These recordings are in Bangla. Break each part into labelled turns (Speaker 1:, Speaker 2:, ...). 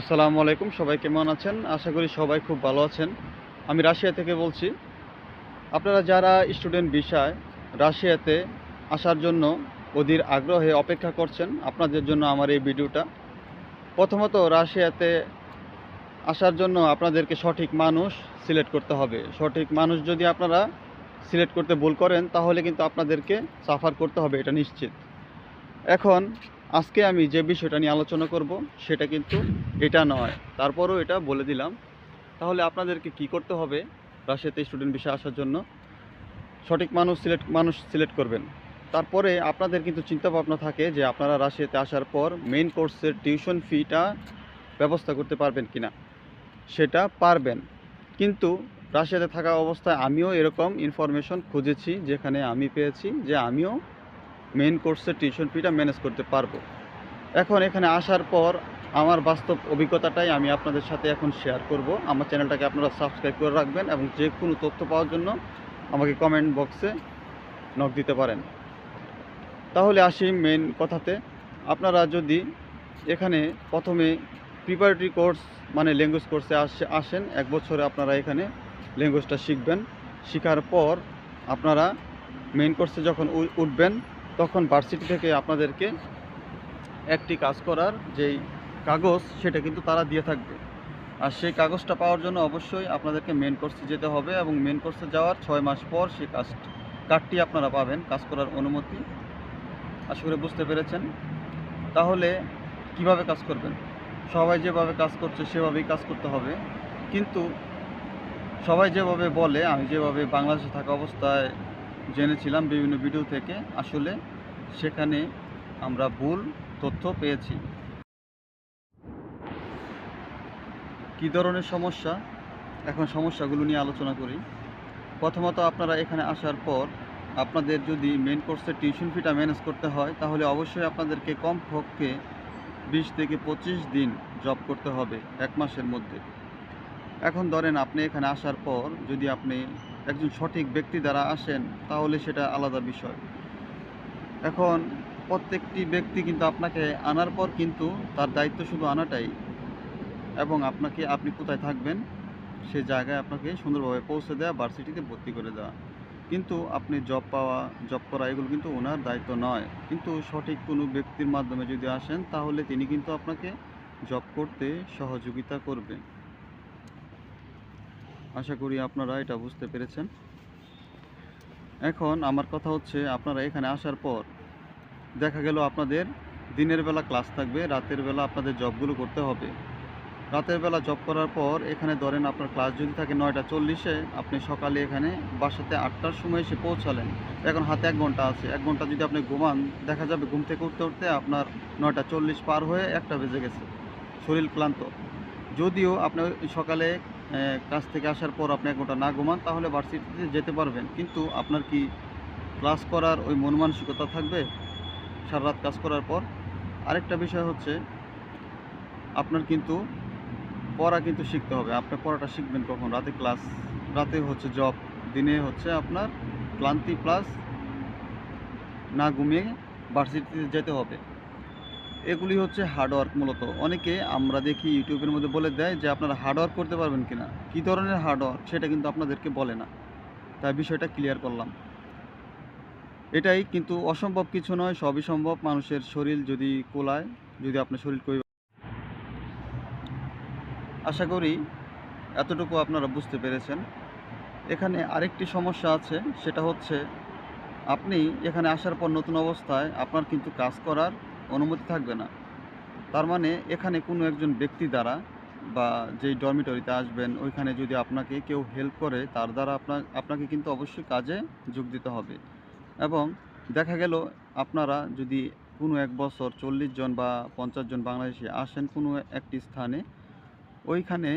Speaker 1: আসসালামু আলাইকুম, সবাই কেমন আছেন? আশা করি সবাই খুব ভালো আছেন। আমি রাশিয়া থেকে বলছি। আপনারা যারা স্টুডেন্ট বিষয় রাশিয়াতে আসার জন্য অধীর আগ্রহে অপেক্ষা করছেন, আপনাদের জন্য আমার এই ভিডিওটা। প্রথমত, রাশিয়াতে আসার জন্য আপনাদেরকে সঠিক মানুষ সিলেক্ট করতে হবে। সঠিক মানুষ যদি আপনারা সিলেক্ট করতে ভুল করেন, তাহলে কিন্তু আপনাদেরকে সাফার করতে হবে, এটা নিশ্চিত। এখন আজকে আমি যে বিষয়টা নিয়ে আলোচনা করব, সেটা কিন্তু এটা নয়। তারপরও এটা বলে দিলাম। তাহলে আপনাদেরকে কি করতে হবে? রাশিয়াতে স্টুডেন্ট বিষয়ে আসার জন্য সঠিক মানুষ সিলেক্ট মানুষ সিলেক্ট করবেন। তারপরে আপনাদের কিন্তু চিন্তা ভাবনা থাকে যে আপনারা রাশিয়াতে আসার পর মেইন কোর্সের টিউশন ফিটা ব্যবস্থা করতে পারবেন কিনা। সেটা পারবেন। কিন্তু রাশিয়াতে থাকা অবস্থায় আমিও এরকম ইনফরমেশন খুঁজেছি, যেখানে আমি পেয়েছি যে আমিও মেইন কোর্সের টিউশন ফিটা ম্যানেজ করতে পারব। এখন এখানে আসার পর আমার বাস্তব অভিজ্ঞতাটাই আমি আপনাদের সাথে এখন শেয়ার করব। আমার চ্যানেলটাকে আপনারা সাবস্ক্রাইব করে রাখবেন এবং যে কোনো তথ্য পাওয়ার জন্য আমাকে কমেন্ট বক্সে নক দিতে পারেন। তাহলে আসি মেন কথাতে। আপনারা যদি এখানে প্রথমে প্রিপারেটরি কোর্স মানে ল্যাঙ্গুয়েজ কোর্সে আসে, আসেন, এক বছরে আপনারা এখানে ল্যাঙ্গুয়েজটা শিখবেন। শেখার পর আপনারা মেন কোর্সে যখন উঠবেন তখন ভার্সিটি থেকে আপনাদেরকে একটি কাজ করার যেই কাগজ, সেটা কিন্তু তারা দিয়ে থাকবে। আর সেই কাগজটা পাওয়ার জন্য অবশ্যই আপনাদেরকে মেন কোর্সে যেতে হবে এবং মেন কোর্সে যাওয়ার ছয় মাস পর সেই কাজ কার্ডটি আপনারা পাবেন, কাজ করার অনুমতি। আশা করে বুঝতে পেরেছেন। তাহলে কীভাবে কাজ করবেন? সবাই যেভাবে কাজ করছে, সেভাবেই কাজ করতে হবে। কিন্তু সবাই যেভাবে বলে, আমি যেভাবে বাংলাদেশে থাকা অবস্থায় জেনেছিলাম বিভিন্ন ভিডিও থেকে, আসলে সেখানে আমরা ভুল তথ্য পেয়েছি। কী ধরনের সমস্যা? এখন সমস্যাগুলো নিয়ে আলোচনা করি। প্রথমত আপনারা এখানে আসার পর আপনাদের যদি মেন কোর্সের টিউশন ফিটা ম্যানেজ করতে হয়, তাহলে অবশ্যই আপনাদেরকে কমপক্ষে বিশ থেকে পঁচিশ দিন জব করতে হবে, এক মাসের মধ্যে। এখন ধরেন আপনি এখানে আসার পর যদি আপনি একজন সঠিক ব্যক্তি দ্বারা আসেন, তাহলে সেটা আলাদা বিষয়। এখন প্রত্যেকটি ব্যক্তি কিন্তু আপনাকে আনার পর কিন্তু তার দায়িত্ব শুধু আনাটাই। এবং আপনাকে, আপনি কোথায় থাকবেন, সে জায়গায় আপনাকে সুন্দরভাবে পৌঁছে দেওয়া ভার্সিটিতে ভর্তি করে দেওয়া। কিন্তু আপনি জব পাওয়া জব করা, এগুলো কিন্তু ওনার দায়িত্ব নয়। কিন্তু সঠিক কোনো ব্যক্তির মাধ্যমে যদি আসেন, তাহলে তিনি কিন্তু আপনাকে জব করতে সহযোগিতা করবে আশা করি আপনারা এটা বুঝতে পেরেছেন। এখন আমার কথা হচ্ছে, আপনারা এখানে আসার পর দেখা গেল আপনাদের দিনের বেলা ক্লাস থাকবে, রাতের বেলা আপনাদের জবগুলো করতে হবে। রাতের বেলা জব করার পর এখানে ধরেন আপনার ক্লাস যদি থাকে নয়টা চল্লিশে, আপনি সকালে এখানে বাসাতে আটটার সময় এসে পৌঁছালেন। এখন হাতে এক ঘণ্টা আছে, এক ঘণ্টা যদি আপনি ঘুমান, দেখা যাবে ঘুম থেকে উঠতে উঠতে আপনার নয়টা চল্লিশ পার হয়ে একটা বেজে গেছে। শরীর ক্লান্ত। যদিও আপনি ওই সকালে কাজ থেকে আসার পর আপনি এক ঘণ্টা না ঘুমান, তাহলে ভার্সিটিতে যেতে পারবেন। কিন্তু আপনার কি ক্লাস করার ওই মন মানসিকতা থাকবে? সারা রাত কাজ করার পর? আরেকটা বিষয় হচ্ছে, আপনার কিন্তু পড়া কিন্তু শিখতে হবে। আপনার পড়াটা শিখবেন কখন? রাতে ক্লাস রাতে হচ্ছে জব দিনে হচ্ছে আপনার ক্লান্তি প্লাস না ঘুমিয়ে ভার্সিটিতে যেতে হবে। এগুলি হচ্ছে হার্ডওয়ার্ক মূলত। অনেকে আমরা দেখি ইউটিউবের মধ্যে বলে দেয় যে আপনারা হার্ডওয়ার্ক করতে পারবেন কি না কী ধরনের হার্ডওয়ার্ক সেটা কিন্তু আপনাদেরকে বলে না। তাই বিষয়টা ক্লিয়ার করলাম। এটাই কিন্তু অসম্ভব কিছু নয়, সবই সম্ভব। মানুষের শরীর যদি কোলায়, যদি আপনার শরীর কই আশা করি এতটুকু আপনারা বুঝতে পেরেছেন। এখানে আরেকটি সমস্যা আছে, সেটা হচ্ছে আপনি এখানে আসার পর নতুন অবস্থায় আপনার কিন্তু কাজ করার অনুমতি থাকবে না। তার মানে এখানে কোনো একজন ব্যক্তি দ্বারা বা যেই ডরমিটরিতে আসবেন, ওইখানে যদি আপনাকে কেউ হেল্প করে, তার দ্বারা আপনার আপনাকে কিন্তু অবশ্যই কাজে যোগ দিতে হবে। এবং দেখা গেল আপনারা যদি কোনো এক বছর চল্লিশ জন বা পঞ্চাশ জন বাংলাদেশি আসেন কোনো একটি স্থানে, ওইখানে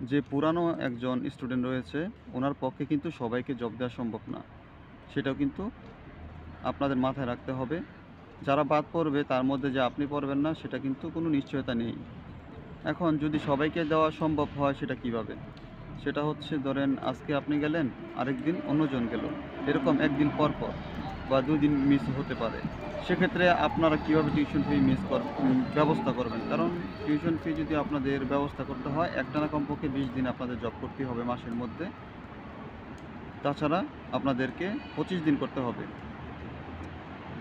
Speaker 1: যে পুরানো একজন স্টুডেন্ট রয়েছে, ওনার পক্ষে কিন্তু সবাইকে জব দেওয়া সম্ভব না। সেটাও কিন্তু আপনাদের মাথায় রাখতে হবে। যারা বাদ পড়বে, তার মধ্যে যে আপনি পড়বেন না, সেটা কিন্তু কোনো নিশ্চয়তা নেই। এখন যদি সবাইকে দেওয়া সম্ভব হয়, সেটা কীভাবে? সেটা হচ্ছে, ধরেন আজকে আপনি গেলেন, আরেকদিন অন্যজন গেল। এরকম একদিন পর পর বা দুদিন মিস হতে পারে। সেক্ষেত্রে আপনারা কীভাবে টিউশন ফি মিস কর ব্যবস্থা করবেন? কারণ টিউশন ফি যদি আপনাদের ব্যবস্থা করতে হয়, একটানা কমপক্ষে বিশ দিন আপনাদের জব করতে হবে মাসের মধ্যে। তাছাড়া আপনাদেরকে পঁচিশ দিন করতে হবে।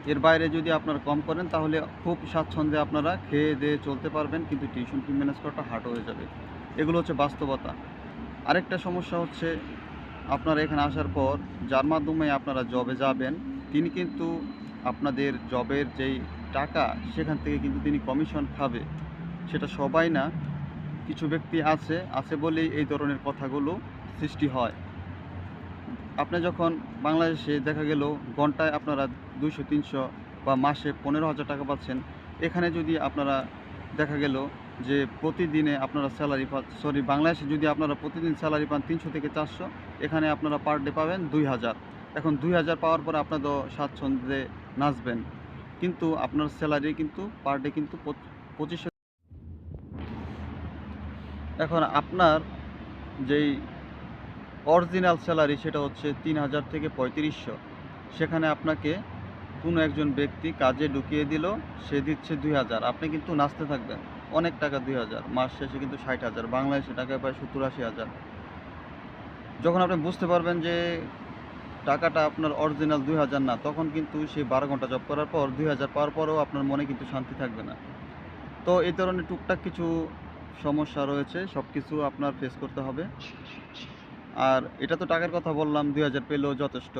Speaker 1: এর বাইরে যদি আপনারা কম করেন, তাহলে খুব স্বাচ্ছন্দ্যে আপনারা খেয়ে দিয়ে চলতে পারবেন, কিন্তু টিউশন ফি ম্যানেজ করাটা হার্ড হয়ে যাবে। এগুলো হচ্ছে বাস্তবতা। আরেকটা সমস্যা হচ্ছে, আপনারা এখানে আসার পর যার মাধ্যমে আপনারা জবে যাবেন, তিনি কিন্তু আপনাদের জবের যেই টাকা, সেখান থেকে কিন্তু তিনি কমিশন খাবে। সেটা সবাই না, কিছু ব্যক্তি আছে আছে বলেই এই ধরনের কথাগুলো সৃষ্টি হয়। আপনি যখন বাংলাদেশে দেখা গেল ঘন্টায় আপনারা দুশো তিনশো বা মাসে পনেরো হাজার টাকা পাচ্ছেন, এখানে যদি আপনারা দেখা গেল যে প্রতিদিনে আপনারা স্যালারি পান সরি বাংলাদেশে যদি আপনারা প্রতিদিন স্যালারি পান তিনশো থেকে চারশো, এখানে আপনারা পার ডে পাবেন দুই হাজার। এখন দুই হাজার পাওয়ার পরে আপনারা স্বাচ্ছন্দ্যে নাচবেন। কিন্তু আপনার স্যালারি কিন্তু পার ডে কিন্তু পঁচ- পঁচিশশো। এখন আপনার যেই অরিজিনাল স্যালারি সেটা হচ্ছে তিন হাজার থেকে পঁয়ত্রিশশো। সেখানে আপনাকে কোনো একজন ব্যক্তি কাজে ঢুকিয়ে দিল, সে দিচ্ছে দুই হাজার। আপনি কিন্তু নাচতে থাকবেন। অনেক টাকা দুই হাজার। মাস শেষে কিন্তু ষাট হাজার। বাংলাদেশে টাকায় প্রায় সত্তর আশি হাজার। যখন আপনি বুঝতে পারবেন যে টাকাটা আপনার অরিজিনাল দুই হাজার না, তখন কিন্তু সেই বারো ঘণ্টা জব করার পর, দুই হাজার পাওয়ার পরেও আপনার মনে কিন্তু শান্তি থাকবে না। তো এই ধরনের টুকটাক কিছু সমস্যা রয়েছে সব কিছু আপনার ফেস করতে হবে। আর এটা তো টাকার কথা বললাম, দুই হাজার পেলেও যথেষ্ট।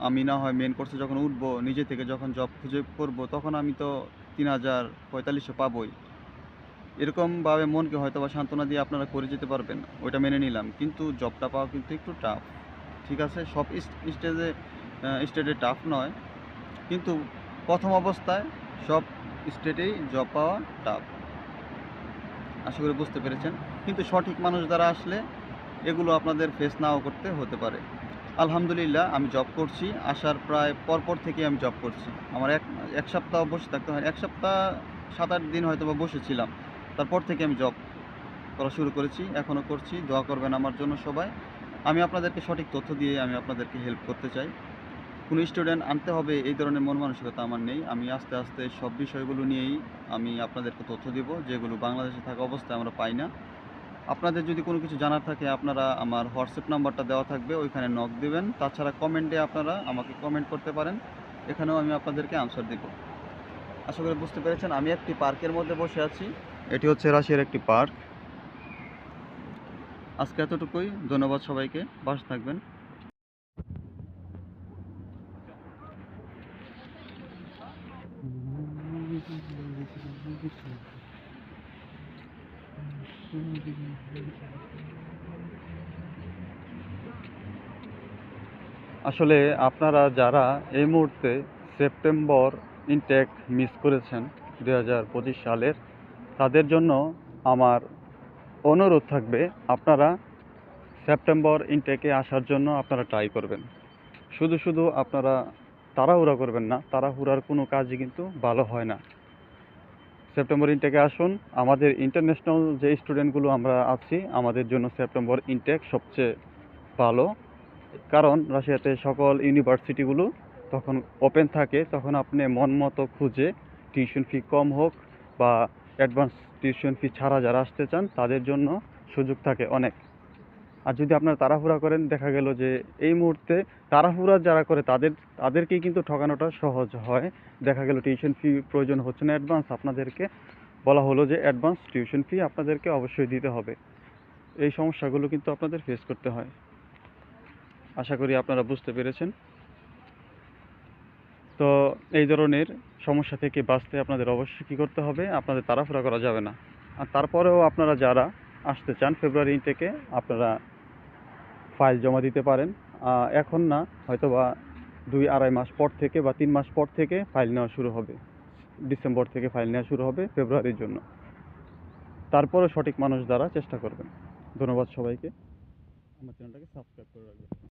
Speaker 1: আমি না হয় মেন কোর্সে যখন উঠবো, নিজে থেকে যখন জব খুঁজে করব, তখন আমি তো তিন হাজার পঁয়তাল্লিশশো পাবোই। এরকমভাবে মনকে হয়তো বা সান্ত্বনা দিয়ে আপনারা করে যেতে পারবেন, ওইটা মেনে নিলাম। কিন্তু জবটা পাওয়া কিন্তু একটু টাফ ঠিক আছে? সব স্টেজে স্টেটে টাফ নয়। কিন্তু প্রথম অবস্থায় সব স্টেটেই জব পাওয়া টাফ আশা করি বুঝতে পেরেছেন। কিন্তু সঠিক মানুষ দ্বারা আসলে এগুলো আপনাদের ফেস নাও করতে হতে পারে। আলহামদুলিল্লাহ, আমি জব করছি। আসার প্রায় পরপর থেকে আমি জব করছি। আমার এক এক সপ্তাহ বসে থাকতে হয়। এক সপ্তাহ সাত আট দিন হয়তো বা বসেছিলাম। তারপর থেকে আমি জব করা শুরু করেছি এখনও করছি। দোয়া করবেন আমার জন্য সবাই। আমি আপনাদেরকে সঠিক তথ্য দিয়ে আমি আপনাদেরকে হেল্প করতে চাই। কোনো স্টুডেন্ট আনতে হবে এই ধরনের মন মানসিকতা আমার নেই। আমি আস্তে আস্তে সব বিষয়গুলো নিয়েই আমি আপনাদেরকে তথ্য দিব। যেগুলো বাংলাদেশে থাকা অবস্থায় আমরা পাই না। আপনাদের যদি কোনো কিছু জানার থাকে, আপনারা আমার হোয়াটসঅ্যাপ নাম্বারটা দেওয়া থাকবে, ওইখানে নক দেবেন। তাছাড়া কমেন্টে আপনারা আমাকে কমেন্ট করতে পারেন। এখানেও আমি আপনাদেরকে আনসার দেব। আশা করি বুঝতে পেরেছেন, আমি একটি পার্কের মধ্যে বসে আছি। এটি হচ্ছে রাশিয়ার একটি পার্ক। আজকে এতটুকুই, ধন্যবাদ সবাইকে বাস থাকবেন। আসলে আপনারা যারা এই মুহূর্তে সেপ্টেম্বর ইনটেক মিস করেছেন দু হাজার পঁচিশ সালের, তাদের জন্য আমার অনুরোধ থাকবে, আপনারা সেপ্টেম্বর ইনটেকে আসার জন্য আপনারা ট্রাই করবেন। শুধু শুধু আপনারা তাড়াহুড়া করবেন না, তাড়াহুড়ার কোনো কাজই কিন্তু ভালো হয় না। সেপ্টেম্বর ইনটেকে আসুন, আমাদের ইন্টারন্যাশনাল যে স্টুডেন্টগুলো আমরা আছি, আমাদের জন্য সেপ্টেম্বর ইনটেক সবচেয়ে ভালো। কারণ রাশিয়াতে সকল ইউনিভার্সিটিগুলো তখন ওপেন থাকে, তখন আপনি মন মতো খুঁজে টিউশন ফি কম হোক বা অ্যাডভান্স টিউশন ফি ছাড়া যারা আসতে চান, তাদের জন্য সুযোগ থাকে অনেক। আর যদি আপনারা তাড়াহুড়া করেন, দেখা গেল যে এই মুহূর্তে তাড়াহুড়া যারা করে, তাদের, তাদেরকেই কিন্তু ঠকানোটা সহজ হয়। দেখা গেল টিউশন ফি প্রয়োজন হচ্ছে না অ্যাডভান্স আপনাদেরকে বলা হলো যে অ্যাডভান্স টিউশন ফি আপনাদেরকে অবশ্যই দিতে হবে। এই সমস্যাগুলো কিন্তু আপনাদের ফেস করতে হয়। আশা করি আপনারা বুঝতে পেরেছেন। তো এই ধরনের সমস্যা থেকে বাঁচতে আপনাদের অবশ্যই কী করতে হবে? আপনাদের তাড়াহুড়া করা যাবে না। আর তারপরেও আপনারা যারা আসতে চান ফেব্রুয়ারি থেকে, আপনারা ফাইল জমা দিতে পারেন। এখন না হয়তো বা দুই আড়াই মাস পর থেকে বা তিন মাস পর থেকে ফাইল নেওয়া শুরু হবে। ডিসেম্বর থেকে ফাইল নেওয়া শুরু হবে ফেব্রুয়ারির জন্য। তারপরে সঠিক মানুষ দ্বারা চেষ্টা করবেন। ধন্যবাদ সবাইকে। আমার চ্যানেলটাকে সাবস্ক্রাইব করে রাখবেন।